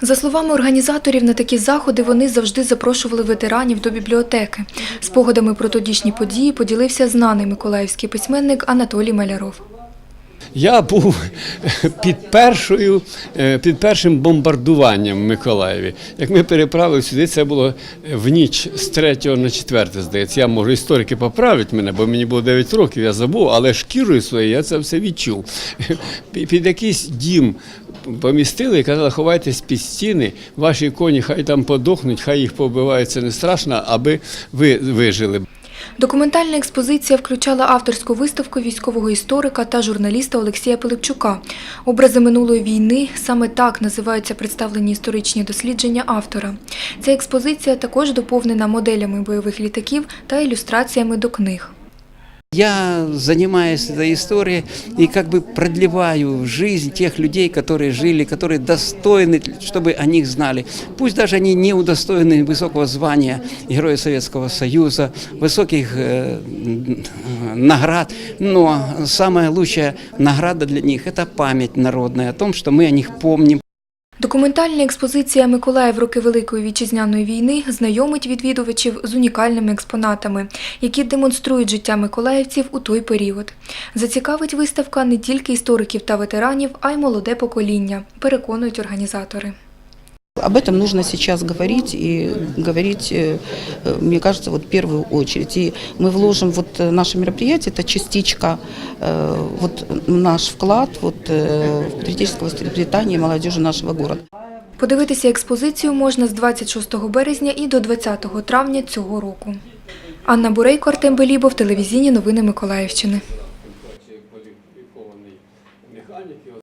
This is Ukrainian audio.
За словами організаторів, на такі заходи вони завжди запрошували ветеранів до бібліотеки. Спогадами про тодішні події поділився знаний миколаївський письменник Анатолій Маляров. Я був під першою, е, під першим бомбардуванням в Миколаєві. Як ми переправили сюди, це було в ніч з 3 на 4, здається. Я можу історики поправити мене, бо мені було 9 років, я забув, але шкірою своєю я це все відчув. Під якийсь дім помістили і казали, ховайтесь під стіни, ваші коні хай там подохнуть, хай їх побивають, це не страшно, аби ви вижили. Документальна експозиція включала авторську виставку військового історика та журналіста Олексія Пилипчука. Образи минулої війни саме так називаються представлені історичні дослідження автора. Ця експозиція також доповнена моделями бойових літаків та ілюстраціями до книг. Я занимаюсь этой историей и как бы продлеваю жизнь тех людей, которые жили, которые достойны, чтобы о них знали. Пусть даже они не удостоены высокого звания Героя Советского Союза, высоких э, м, наград, но самая лучшая награда для них – это память народная о том, что мы о них помним. Документальна експозиція Миколаїв роки Великої вітчизняної війни знайомить відвідувачів з унікальними експонатами, які демонструють життя миколаївців у той період. Зацікавить виставка не тільки істориків та ветеранів, а й молоде покоління, переконують організатори. Об этом нужно сейчас говорить и говорить, э, э, мне кажется, вот в первую очередь. И мы вложим вот э, наше мероприятие, это частичка, э, вот наш вклад вот, э, в патриотическое воспитание молодежи нашего города. Подивитися експозицію можна з 26 березня і до 20 травня цього року. Анна Бурейко, Артем Белібов, телевізійні новини Миколаївщини.